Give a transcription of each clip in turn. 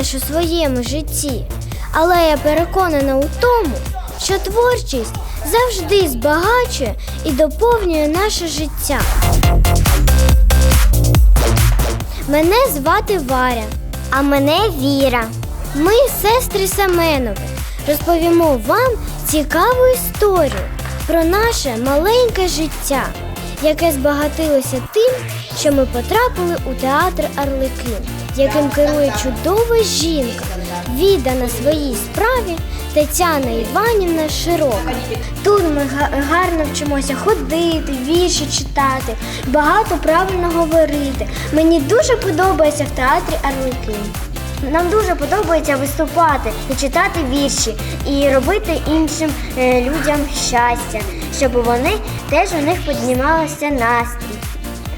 досягнеш у своєму житті. Але я переконана у тому, що творчість завжди збагачує і доповнює наше життя. Мене звати Варя, а мене Віра. Ми сестри Семенови. Розповімо вам цікаву історію про наше маленьке життя, яке збагатилося тим, що ми потрапили у театр Арлекин, яким керує чудова жінка, віддана своїй справі Тетяна Іванівна Широка. Тут ми гарно вчимося ходити, вірші читати, багато правильно говорити. Мені дуже подобається в театрі Арлекин. Нам дуже подобається виступати і читати вірші, і робити іншим е, людям щастя, щоб вони теж у них піднімалося настрій.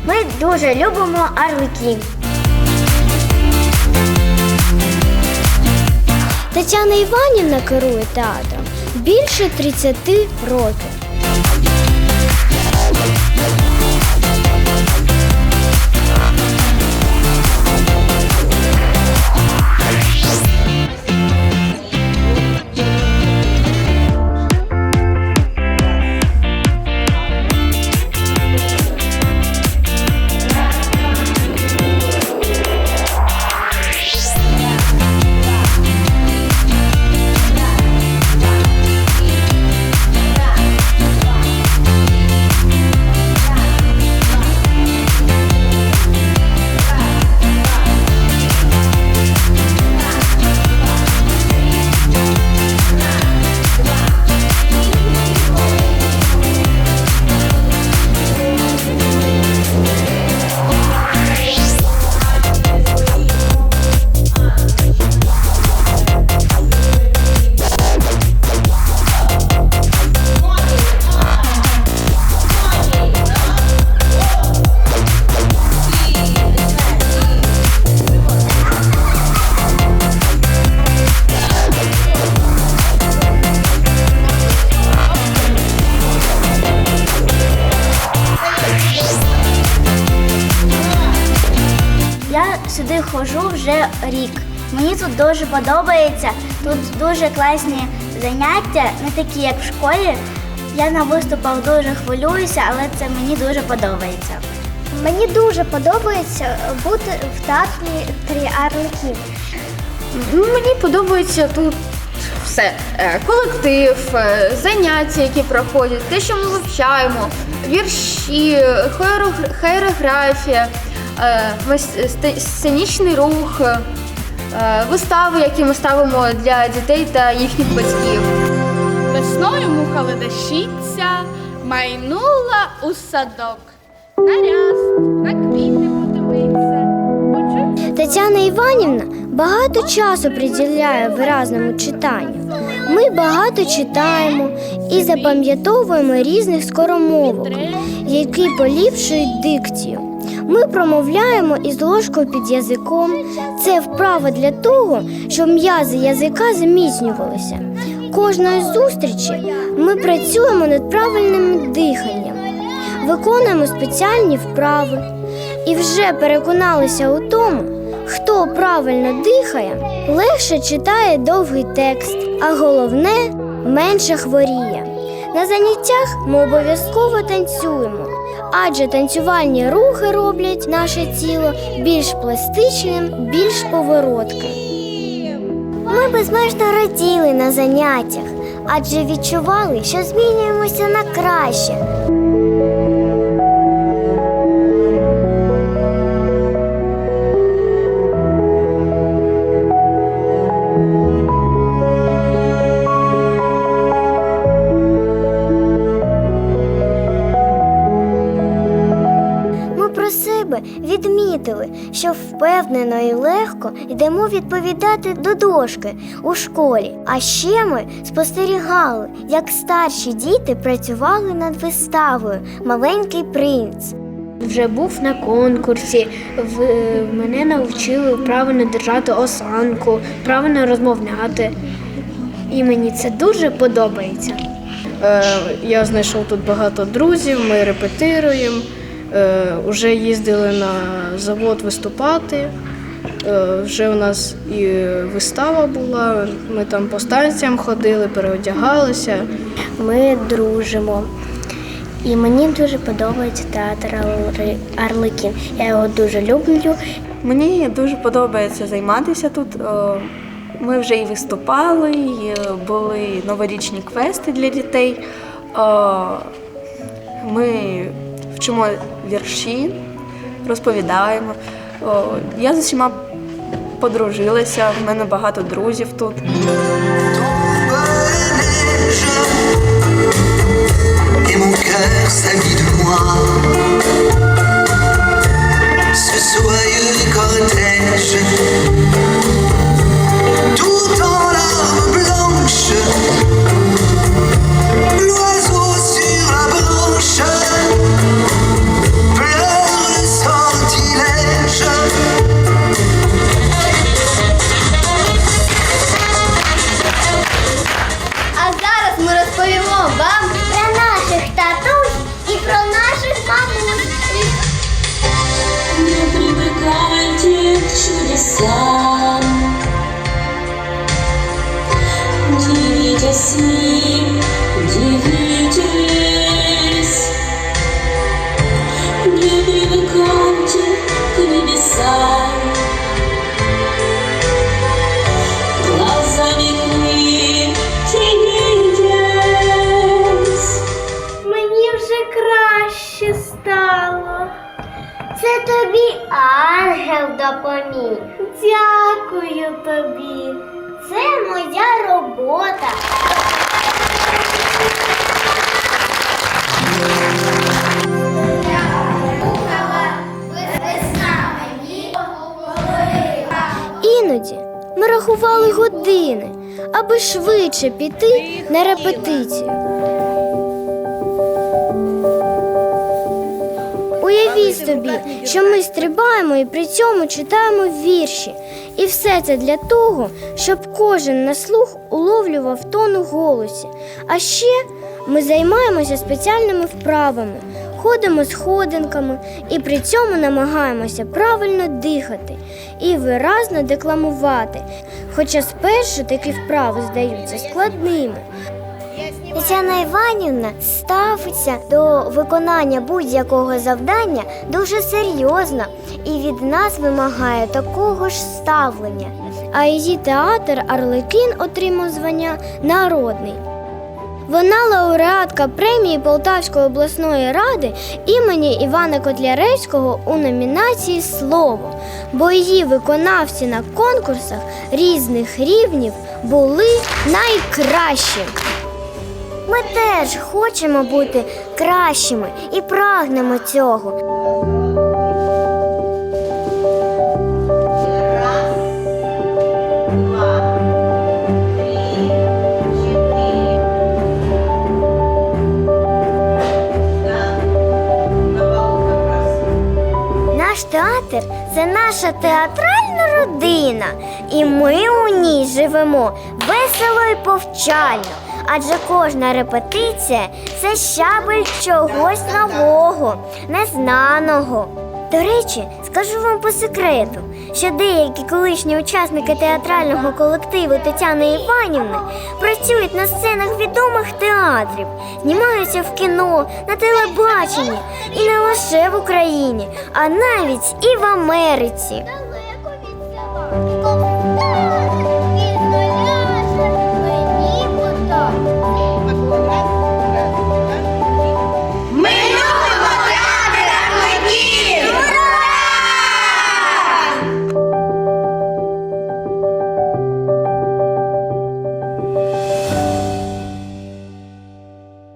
Ми дуже любимо Арлекін. Тетяна Іванівна керує театром більше 30 років. Ходжу вже рік. Мені тут дуже подобається. Тут дуже класні заняття, не такі, як в школі. Я на виступах дуже хвилююся, але це мені дуже подобається. Мені дуже подобається бути в театрі Арлекін. Ну, Мені подобається тут все. Е, Колектив, е, заняття, які проходять, те, що ми вивчаємо, вірші, хореогр- хореографія, сценічний рух, е, вистави, які ми ставимо для дітей та їхніх батьків. Весною муха ледащиця майнула у садок. На на квіти подивиться. Тетяна Іванівна багато часу приділяє виразному читанню. Ми багато читаємо і запам'ятовуємо різних скоромовок, які поліпшують дикцію. Ми промовляємо із ложкою під язиком. Це вправа для того, щоб м'язи язика зміцнювалися. Кожної зустрічі ми працюємо над правильним диханням, виконуємо спеціальні вправи і вже переконалися у тому, хто правильно дихає, легше читає довгий текст, а головне менше хворіє. На заняттях ми обов'язково танцюємо, адже танцювальні рухи роблять наше тіло більш пластичним, більш поворотким. Ми безмежно раділи на заняттях, адже відчували, що змінюємося на краще. Відмітили, що впевнено і легко йдемо відповідати до дошки у школі. А ще ми спостерігали, як старші діти працювали над виставою Маленький принц. Вже був на конкурсі, в, мене навчили правильно держати осанку, правильно розмовляти. І мені це дуже подобається. Е, Я знайшов тут багато друзів, ми репетируємо, вже їздили на завод виступати. Е, Вже у нас і вистава була, ми там по станціям ходили, переодягалися. Ми дружимо. І мені дуже подобається театр Арлекін. Я його дуже люблю. Мені дуже подобається займатися тут. Е, Ми вже і виступали, і е, були новорічні квести для дітей. Е, Ми вчимо вірші, розповідаємо. Я з усіма подружилася, в мене багато друзів тут. Ce soyeux cortège, к чудесам Ангел допоміг. Дякую тобі. Це моя робота. Іноді ми рахували години, аби швидше піти на репетицію. Собі, що ми стрибаємо і при цьому читаємо вірші. І все це для того, щоб кожен на слух уловлював тон у голосі. А ще ми займаємося спеціальними вправами, ходимо сходинками і при цьому намагаємося правильно дихати і виразно декламувати. Хоча спершу такі вправи здаються складними. Тетяна Іванівна ставиться до виконання будь-якого завдання дуже серйозно і від нас вимагає такого ж ставлення. А її театр Арлекін отримав звання Народний. Вона лауреатка премії Полтавської обласної ради імені Івана Котляревського у номінації Слово, бо її виконавці на конкурсах різних рівнів були найкращі. Ми теж хочемо бути кращими і прагнемо цього. Наш театр це наша театральна родина, і ми у ній живемо весело і повчально. Адже кожна репетиція це щабель чогось нового, незнаного. До речі, скажу вам по секрету, що деякі колишні учасники театрального колективу Тетяни Іванівни працюють на сценах відомих театрів, знімаються в кіно, на телебаченні і не лише в Україні, а навіть і в Америці.